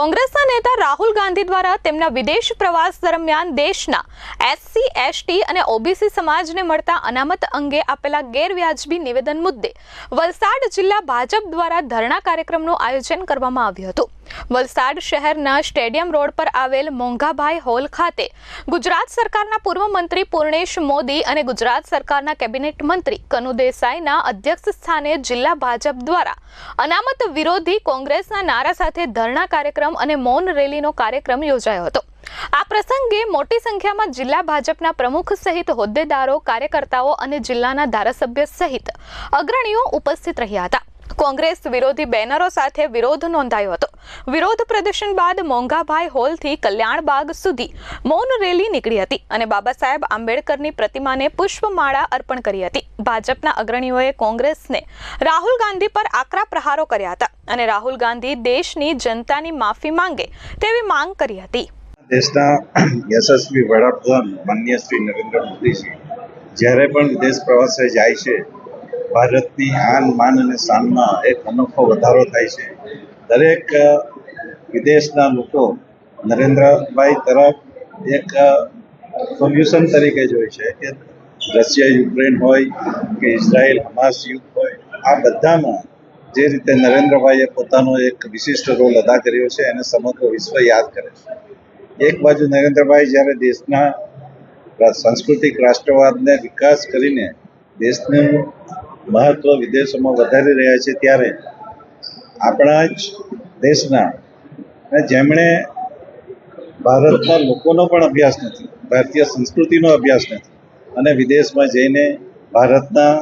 કોંગ્રેસના નેતા રાહુલ ગાંધી દ્વારા તેમના વિદેશ પ્રવાસ દરમિયાન દેશના એસસી એસટી અને ઓબીસી સમાજને મળતા અનામત અંગે આપેલા ગેરવ્યાજબી નિવેદન મુદ્દે વલસાડ જિલ્લા ભાજપ દ્વારા ધરણા કાર્યક્રમનું આયોજન કરવામાં આવ્યું હતું. વલસાડ શહેરના સ્ટેડિયમ રોડ પર આવેલ મોંઘાભાઈ હોલ ખાતે ગુજરાત સરકારના પૂર્વ મંત્રી પૂર્ણેશ મોદી અને ગુજરાત સરકારના કેબિનેટ મંત્રી કનુ દેસાઈના અધ્યક્ષ સ્થાને જિલ્લા ભાજપ દ્વારા અનામત વિરોધી કોંગ્રેસના નારા સાથે ધરણા કાર્યક્રમ અને મૌન રેલીનો કાર્યક્રમ યોજાયો હતો. આ પ્રસંગે મોટી સંખ્યામાં જિલ્લા ભાજપના પ્રમુખ સહિત હોદ્દેદારો, કાર્યકર્તાઓ અને જિલ્લાના ધારાસભ્ય સહિત અગ્રણીઓ ઉપસ્થિત રહ્યા હતા. કોંગ્રેસ વિરોધી બેનરો સાથે વિરોધ નોંધાયો હતો. વિરોધ પ્રદર્શન બાદ મોંઘાભાઈ હોલથી કલ્યાણબાગ સુધી મૌન રેલી નીકળી હતી અને બાબા સાહેબ આંબેડકરની પ્રતિમાને પુષ્પમાળા અર્પણ કરી હતી. ભાજપના અગ્રણીઓએ કોંગ્રેસને રાહુલ ગાંધી પર આકરા પ્રહારો કર્યા હતા અને રાહુલ ગાંધી દેશની જનતાની માફી માંગે તેવી માંગ કરી હતી. દેશના યશસ્વી વડાપ્રધાન માનનીય શ્રી નરેન્દ્ર મોદીજી જ્યારે પણ વિદેશ પ્રવાસે જાય છે ભારતની આન, માન અને શાનમાં એક અનોખો વધારો થાય છે. દરેક વિદેશના લોકો નરેન્દ્રભાઈ તરફ એક સોલ્યુશન તરીકે જોઈ છે કે રશિયા, યુક્રેન હોય કે ઇઝરાયલ, હમાસ યુદ્ધ હોય, આ બધામાં જે રીતે નરેન્દ્રભાઈએ પોતાનો એક વિશિષ્ટ રોલ અદા કર્યો છે, એને સમગ્ર વિશ્વ યાદ કરે છે. એક બાજુ નરેન્દ્રભાઈ જ્યારે દેશના સાંસ્કૃતિક રાષ્ટ્રવાદને વિકાસ કરીને દેશનું મહત્વ વિદેશોમાં વધારી રહ્યા છે ત્યારે આપણા જ દેશના જેમણે ભારતના લોકોનો પણ અભ્યાસ નથી, ભારતીય સંસ્કૃતિનો અભ્યાસ નથી અને વિદેશમાં જઈને ભારતના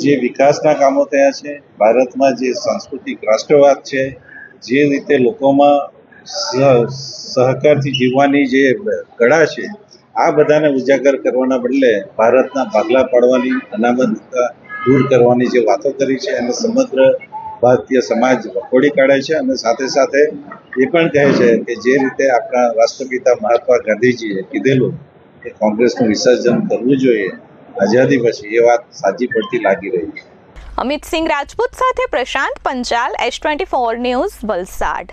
જે વિકાસના કામો થયા છે, ભારતમાં જે સાંસ્કૃતિક રાષ્ટ્રવાદ છે, જે રીતે લોકોમાં સહકારથી જીવવાની જે કળા છે, આ બધાને ઉજાગર કરવાના બદલે ભારતના ભાગલા પાડવાની અનામતતા દૂર કરવાની જે વાતો કરી છે અને સમગ્ર ભારતીય સમાજ વખોડી કાઢે છે અને સાથે સાથે એ પણ કહે છે કે જે રીતે આપણા રાષ્ટ્રપિતા મહાત્મા ગાંધીજીએ કીધેલું કે કોંગ્રેસનું વિસર્જન કરવું જોઈએ, આઝાદી પછી એ વાત સાચી પડતી લાગી રહી છે. અમિત સિંહ રાજપૂત સાથે Prashant Panchal, S twenty four news Valsad.